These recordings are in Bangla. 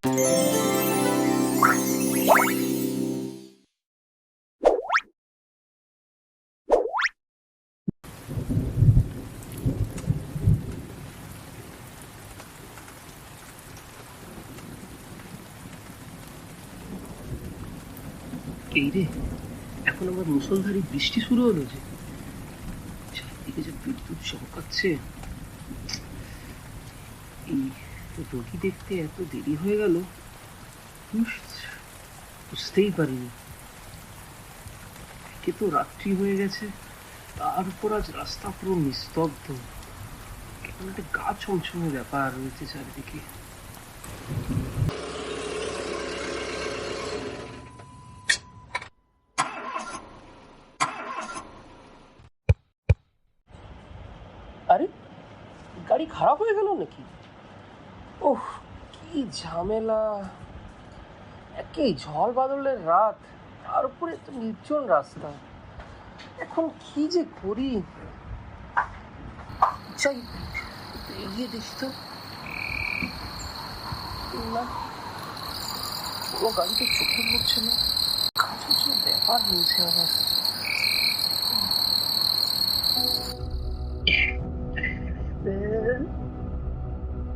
এই রে এখন আবার মুসলধারি বৃষ্টি শুরু হলো যে। চারদিকে যে বিদ্যুৎ চমকাচ্ছে এই রোগী দেখতে এত দেরি হয়ে গেল বুঝতেই পারিনি। একে তো রাত্রি হয়ে গেছে, তার উপর আজ রাস্তা পুরো নিস্তব্ধ। কেমন একটা গা ছমছমে ব্যাপার রয়েছে চারিদিকে। আরে, গাড়ি খারাপ হয়ে গেল নাকি? ওহ, কি ঝামেলা। একেই ঝড় বাদলের রাত, তার উপরে তো নির্জন রাস্তা। এখন কি যে করি? যাই, এগিয়ে দেখি তো। না, কোনো গাড়িতে চোখে পড়ছে না। কিছু কিছু ব্যাপার হয়েছে আবার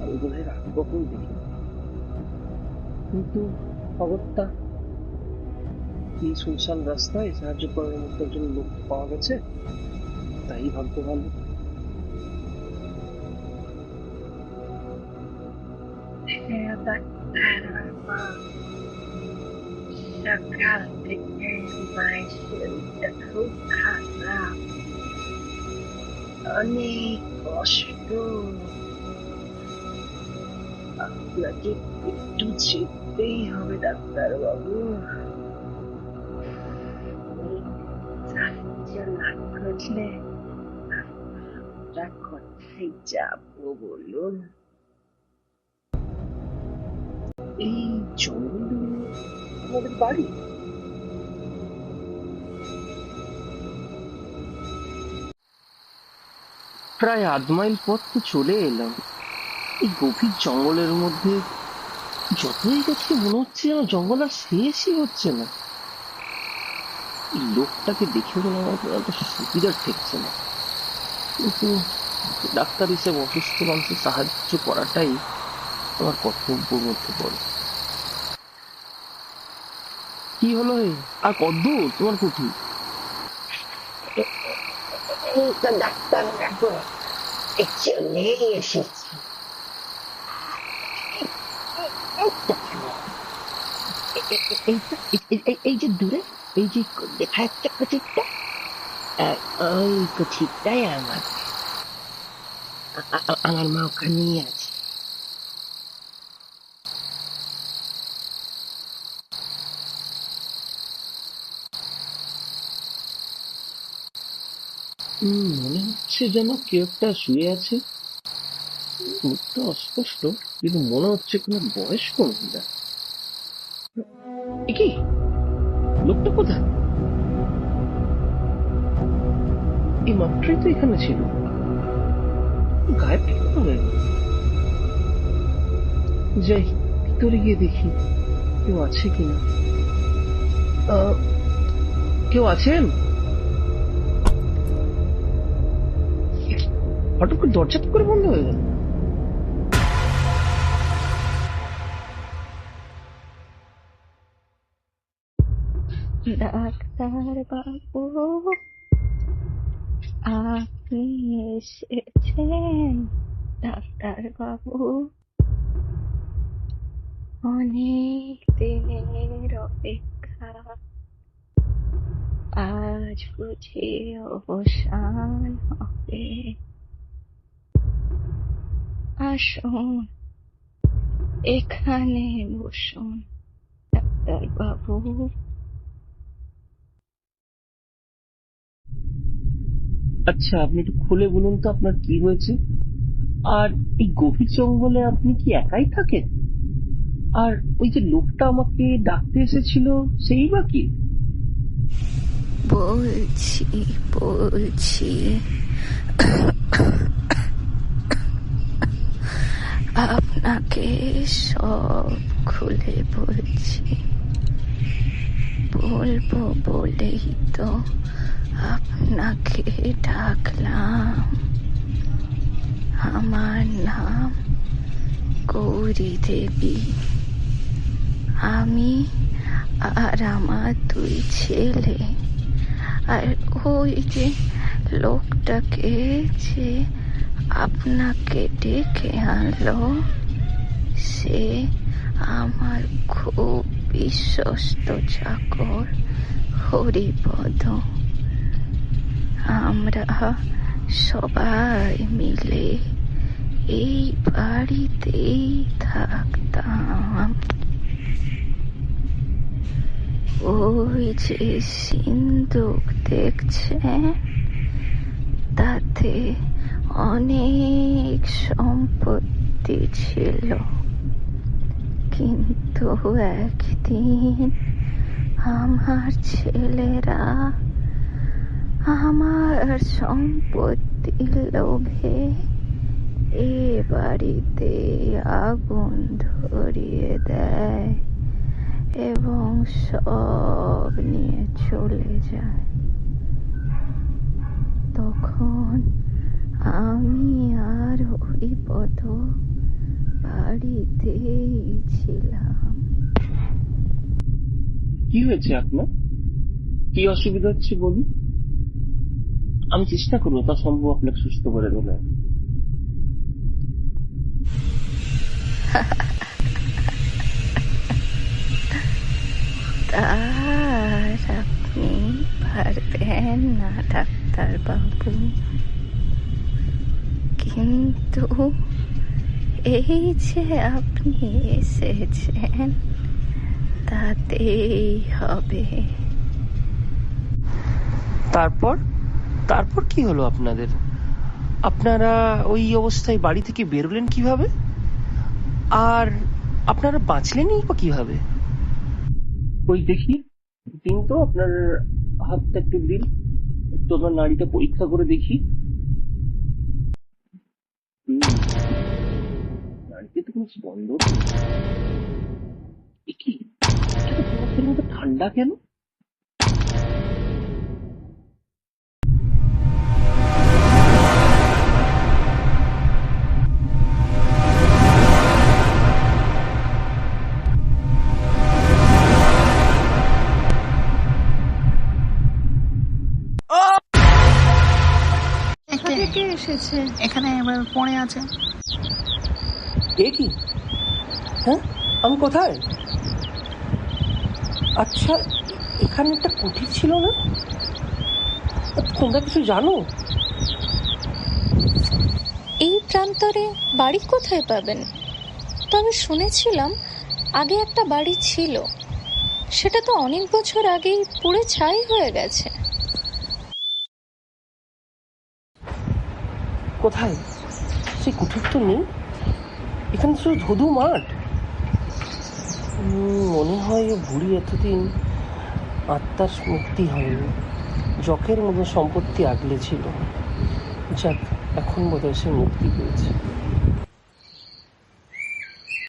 আমি আগে কখন দেখি? কিন্তু খবরটা? এই শুনশান রাস্তায় সাহায্য করার মতো একজন লোক পাওয়া গেছে? তাই ভাগ্য ভালো হ্যাঁ সকাল থেকে শরীরটা খুব খারাপ। অনেক কষ্ট। আপনাকে একটু যেতেই হবে ডাক্তার বাবু এই বাড়ি? প্রায় আধ মাইল পথ তো চলে এলাম। এই গভীর জঙ্গলের মধ্যে যতই গেছি মনে হচ্ছে যেন জঙ্গল আর শেষই হচ্ছে না। এই লোকটাকে দেখে মনে খুব একটা সুবিধার ঠেকছে না। কিন্তু ডাক্তার হিসেবে অসুস্থ মানুষের সাহায্য করাটাই আমার কর্তব্যের মধ্যে পড়ে। কি হলো হে আর কদ্দূর তোমার কুঠি ডাক্তার এসেছি। এই যে দূরে এই যে দেখা যাচ্ছে ওই আমার আমার মা ওখানেই আছে মনে হচ্ছে যেন কেউ একটা শুয়ে আছে। মুখটা অস্পষ্ট কিন্তু মনে হচ্ছে কোনো বয়স্ক মহিলা। কি? লোকটা কোথায়? এই মাত্রই তো এখানে ছিল। গায়েব হয়ে যাই, ভিতরে গিয়ে দেখি কেউ আছে কিনা। কেউ আছেন? হঠাৎ করে দরজা করে বন্ধ হয়ে গেল? ডাক্তার বাবু আপনি এসেছেন ডাক্তার বাবু অনেক দিনের অপেক্ষা আজ বুঝি অবসান হবে আসুন এখানে বসুন ডাক্তার বাবু আচ্ছা আপনি একটু খুলে বলুন তো আপনার কি হয়েছে? আর এই গভীর জঙ্গলে আপনি কি একাই থাকেন? আর ওই যে লোকটা আমাকে ডাকতে এসেছিল, সেই বা কি? বলছি বলছি। আপনাকে সব খুলে বলছি। বলব বলেই তো আপনাকে ডাকলাম আমার নাম গৌরী দেবী। আমি আর আমার দুই ছেলে, আর ওই যে লোকটাকে যে আপনাকে ডেকে আনলো, সে আমার খুব বিশ্বস্ত চাকর হরিপদ। আমরা সবাই মিলে এই বাড়িতেই থাকতাম। ওই যে সিন্দুক দেখছেন? তাতে অনেক সম্পত্তি ছিল। কিন্তু একদিন আমার ছেলেরা আমার সম্পত্তির লোভে এ বাড়িতে আগুন ধরিয়ে দেয় এবং সব নিয়ে চলে যায়। তখন আমি আর ওই পদ বাড়িতেই ছিলাম। কি হয়েছে আপনার? কি অসুবিধা হচ্ছে বলুন? আমি চেষ্টা করব তা সম্ভব আপনাকে সুস্থ করে তার আপনি পারবেন না ডাক্তার বাবু। কিন্তু এই যে আপনি এসেছেন তাতেই হবে। তারপর? তারপর কি হলো আপনাদের? আপনারা ওই অবস্থায় বাড়ি থেকে বেরোলেন কীভাবে? আর আপনারা বাঁচলেনই বা কীভাবে? ওই দেখি, দিন তো আপনার হাতটা একটু দিন। একটু আমার নাড়িটা পরীক্ষা করে দেখি। নাড়িতে তো তো ঠান্ডা কেন? থেকে এসেছে। এখানে এবার পড়ে আছে। এ কি? হ্যাঁ? আমি কোথায়? আচ্ছা এখানে একটা কুঠির ছিল না? তোমরা কিছু জানো? এই প্রান্তরে বাড়ি কোথায় পাবেন? তবে শুনেছিলাম আগে একটা বাড়ি ছিল। সেটা তো অনেক বছর আগেই পুড়ে ছাই হয়ে গেছে। কোথায়? সেই কুঠির তো নেই। এখানে শুধু ধুধু মাঠ। মনে হয় ভুড়ি এতদিন আত্মার মুক্তি হয়নি। জকের মধ্যে সম্পত্তি আগলে ছিল। যাক, এখন বোধহয় সে মুক্তি পেয়েছে।